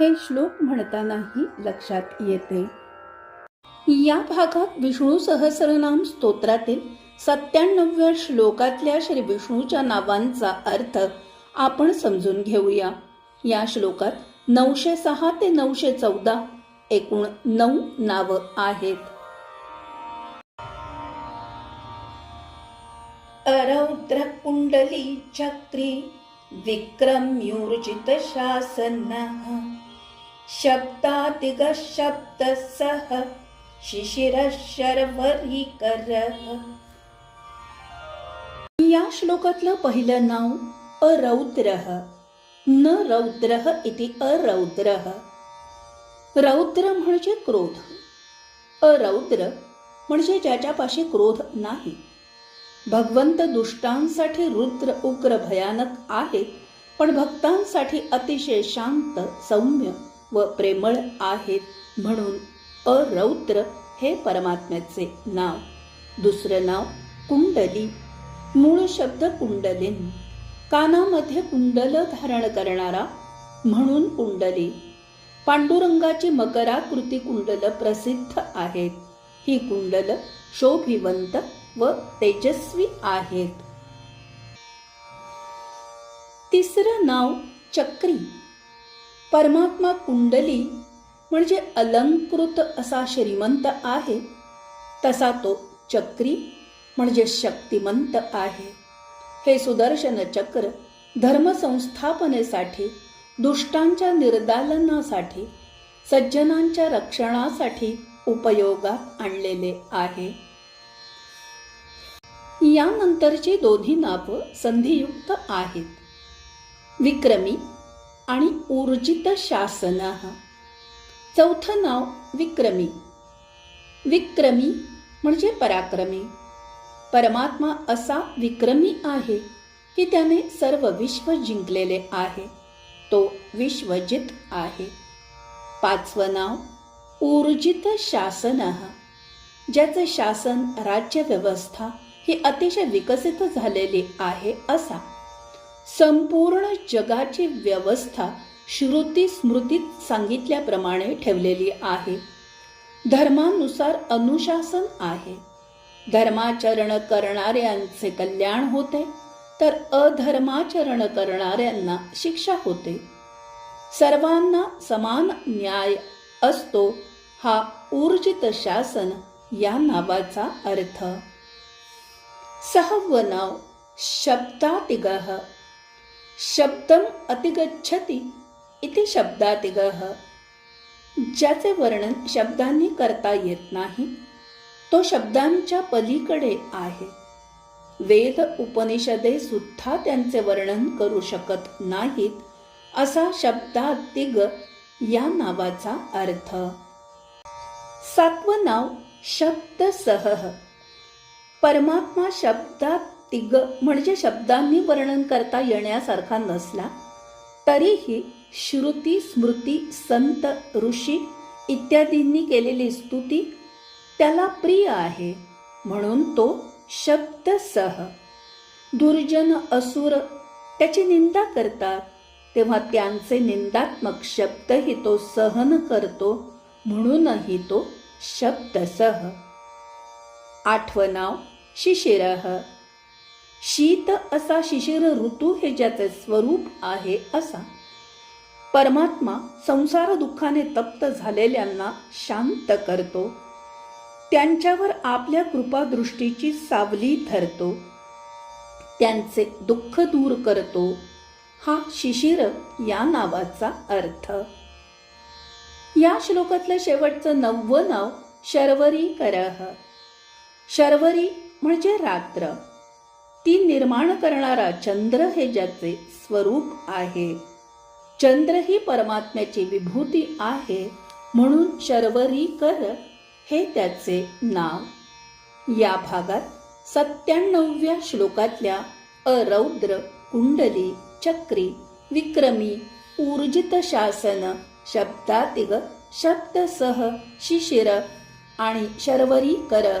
हे श्लोक म्हणतानाही लक्षात येते. या भागात विष्णू सहस्रनाम स्तोत्रातील सत्त्याण्णव्या श्लोकातल्या श्री विष्णूच्या नावांचा अर्थ आपण समजून घेऊया. या श्लोकात नऊशे सहा ते नऊशे चौदा एकूण नऊ नावं आहेत. अरौद्र कुंडली चक्री विक्रम्यूर्जित शासन शब्दातिग शब्द सह शिशिर शर्वरी कर या श्लोकातलं पहिलं नाव अरौद्रः। न रौद्रः इति अरौद्रः। रौद्र म्हणजे क्रोध। अरौद्र म्हणजे ज्याच्यापाशी क्रोध नाही। भगवंत दुष्टांसाठी रुद्र उग्र भयानक आहे पण भक्तांसाठी अतिशय शांत सौम्य। व प्रेमळ आहेत म्हणून अरौद्र हे परमात्म्याचे नाव. दुसरं नाव कुंडली. मूळ शब्द कुंडलिन. कानामध्ये कुंडल धारण करणारा म्हणून कुंडली. पांडुरंगाची मकराकृती कुंडल प्रसिद्ध आहेत. ही कुंडल शोभिवंत व तेजस्वी आहेत. तिसरं नाव चक्री. परमात्मा कुंडली म्हणजे अलंकृत असा श्रीमंत आहे. तसा तो चक्री म्हणजे शक्तिमंत आहे. हे सुदर्शन चक्र धर्मसंस्थापनेसाठी दुष्टांच्या निर्दालनासाठी सज्जनांच्या रक्षणासाठी उपयोगात आणलेले आहे. यानंतरची दोन्ही नावं संधियुक्त आहेत. विक्रमी आणि ऊर्जित शासन. चौथं नाव विक्रमी. विक्रमी म्हणजे पराक्रमी. परमात्मा असा विक्रमी आहे की त्याने सर्व विश्व जिंकलेले आहे. तो विश्वजित आहे. पाचवं नाव ऊर्जित शासन. ज्याचं शासन राज्यव्यवस्था ही अतिशय विकसित झालेली आहे असा. संपूर्ण जगाची व्यवस्था श्रुती स्मृतीत सांगितल्याप्रमाणे ठेवलेली आहे. धर्मानुसार अनुशासन आहे. धर्माचरण करणाऱ्यांचे कल्याण होते तर अधर्माचरण करणाऱ्यांना शिक्षा होते. सर्वांना समान न्याय असतो हा ऊर्जित शासन या नावाचा अर्थ. सहावं नाव शब्दम अतिगच्छति इति शब्दातिगः। ज्याचे वर्णन शब्दांनी करता येत नाही तो शब्दांच्या पलीकडे आहे। वेद उपनिषदे सुद्धा त्यांचे वर्णन करू शकत नाहीत असा शब्दातिग या नावाचा अर्थ। सातवं नाव शब्दसह। परमात्मा शब्दात तिग म्हणजे शब्दांनी वर्णन करता येण्यासारखा नसला तरीही श्रुती स्मृती संत ऋषी इत्यादींनी केलेली स्तुती त्याला प्रिय आहे म्हणून तो शब्दसह दुर्जन असुर त्याची निंदा करतात तेव्हा त्यांचे निंदात्मक शब्दही तो सहन करतो म्हणूनही तो शब्दसह. आठवं नाव शिशिरह शीत असा शिशिर ऋतू हे ज्याचे स्वरूप आहे असा. परमात्मा संसार दुःखाने तप्त झालेल्यांना शांत करतो. त्यांच्यावर आपल्या कृपादृष्टीची सावली धरतो. त्यांचे दुःख दूर करतो. हा शिशिर या नावाचा अर्थ. या श्लोकातलं शेवटचं नववं नाव शर्वरी करह. शर्वरी म्हणजे रात्र. ती निर्माण करणारा चंद्र हे ज्याचे स्वरूप आहे. चंद्र ही परमात्म्याची विभूती आहे म्हणून शर्वरीकर हे त्याचे नाव. या भागात सत्त्याण्णव्या श्लोकातल्या अरौद्र कुंडली चक्री विक्रमी ऊर्जित शासन शब्दातिग शब्दसह शिशिर आणि शर्वरीकर